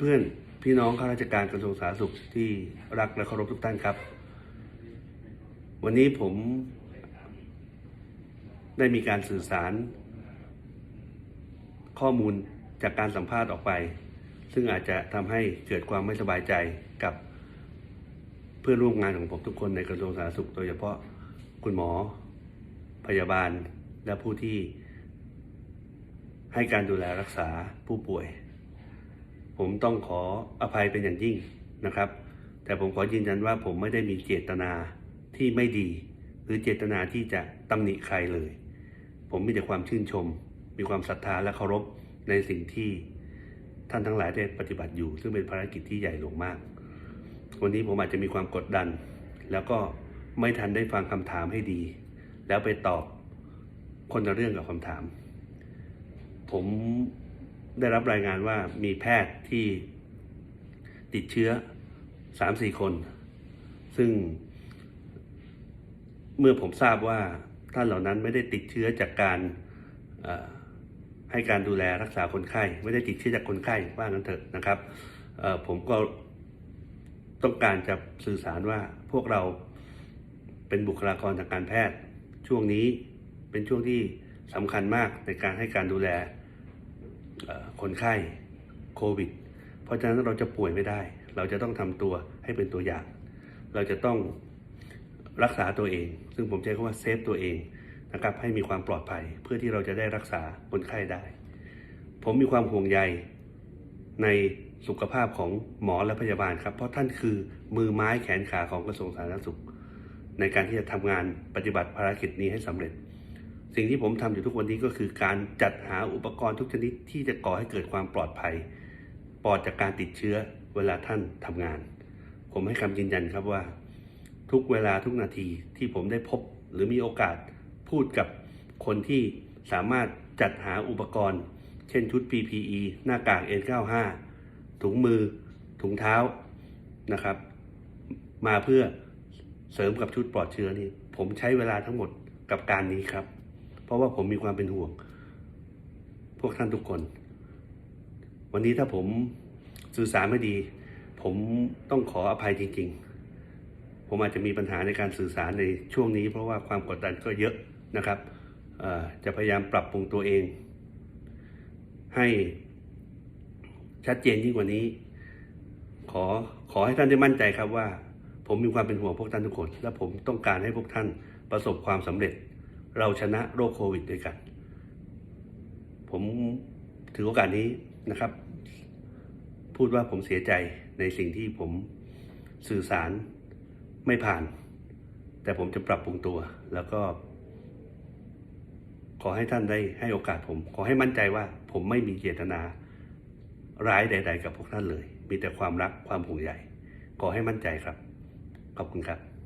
เพื่อนๆ พี่น้องข้าราชการกระทรวงสาธารณสุขที่รักและเคารพทุกท่านครับ วันนี้ผมได้มีการสื่อสาร ข้อมูลจากการสัมภาษณ์ออกไป ซึ่งอาจจะทำให้เกิดความไม่สบายใจกับเพื่อนร่วมงานของผมทุกคนในกระทรวงสาธารณสุข โดยเฉพาะคุณหมอ พยาบาลและผู้ที่ให้การดูแลรักษาผู้ป่วย ผมต้องขออภัยเป็นอย่างยิ่งนะครับ แต่ผมขอยืนยันว่าผมไม่ได้มีเจตนาที่ไม่ดี หรือเจตนาที่จะตำหนิใครเลย ผมมีแต่ความชื่นชม มีความศรัทธาและเคารพในสิ่งที่ท่านทั้งหลายได้ปฏิบัติอยู่ ซึ่งเป็นภารกิจที่ใหญ่หลวงมาก วันนี้ผมอาจจะมีความกดดัน แล้วก็ไม่ทันได้ฟังคำถามให้ดี แล้วไปตอบคนละเรื่องกับคำถาม ผม ได้รับรายงานว่ามีแพทย์ที่ติดเชื้อสามสี่คน ซึ่งเมื่อผมทราบว่าท่านเหล่านั้นไม่ได้ติดเชื้อจากการให้การดูแลรักษาคนไข้ ไม่ได้ติดเชื้อจากคนไข้ว่างั้นเถอะนะครับผมก็ต้องการจะสื่อสารว่าพวกเราเป็นบุคลากรทางการแพทย์ ช่วงนี้เป็นช่วงที่สำคัญมากในการให้การดูแล คนไข้โควิด เพราะฉะนั้นเราจะป่วยไม่ได้ เราจะต้องทำตัวให้เป็นตัวอย่าง เราจะต้องรักษาตัวเอง ซึ่งผมใช้คำว่าเซฟตัวเองนะครับให้มีความปลอดภัยเพื่อที่เราจะได้รักษาคนไข้ได้ ผมมีความห่วงใยในสุขภาพของหมอและพยาบาลครับ เพราะท่านคือมือไม้แขนขาของกระทรวงสาธารณสุข ในการที่จะทำงานปฏิบัติภารกิจนี้ให้สำเร็จ สิ่งที่ผมทำอยู่ทุกวันนี้ก็คือการจัดหาอุปกรณ์ทุกชนิดที่จะก่อให้เกิดความปลอดภัย ปลอดจากการติดเชื้อเวลาท่านทำงาน ผมให้คำยืนยันครับว่า ทุกเวลาทุกนาทีที่ผมได้พบหรือมีโอกาสพูดกับคนที่สามารถจัดหาอุปกรณ์ เช่นชุด PPE หน้ากาก N95 ถุงมือ ถุงเท้านะครับ มาเพื่อเสริมกับชุดปลอดเชื้อนี่ผมใช้เวลาทั้งหมดกับการนี้ครับ เพราะว่าผมมีความเป็นห่วง พวกท่านทุกคน วันนี้ถ้าผมสื่อสารไม่ดี ผมต้องขออภัยจริง ๆ ผมอาจจะมีปัญหาในการสื่อสารในช่วงนี้ เพราะว่าความกดดันก็เยอะนะครับจะพยายามปรับปรุงตัวเอง ให้ชัดเจนยิ่งกว่านี้ ขอขอให้ท่านได้มั่นใจครับว่า ผมมีความเป็นห่วงพวกท่านทุกคน และผมต้องการให้พวกท่านประสบความสำเร็จ เราชนะโรคโควิดด้วยกัน ผมถือโอกาสนี้นะครับ พูดว่าผมเสียใจในสิ่งที่ผมสื่อสารไม่ผ่าน แต่ผมจะปรับปรุงตัว แล้วก็ ขอให้ท่านได้ให้โอกาสผม ขอให้มั่นใจว่า ผมไม่มีเจตนาร้ายใด ๆ กับพวกท่านเลย มีแต่ความรักความห่วงใยขอให้มั่นใจครับ ขอบคุณครับ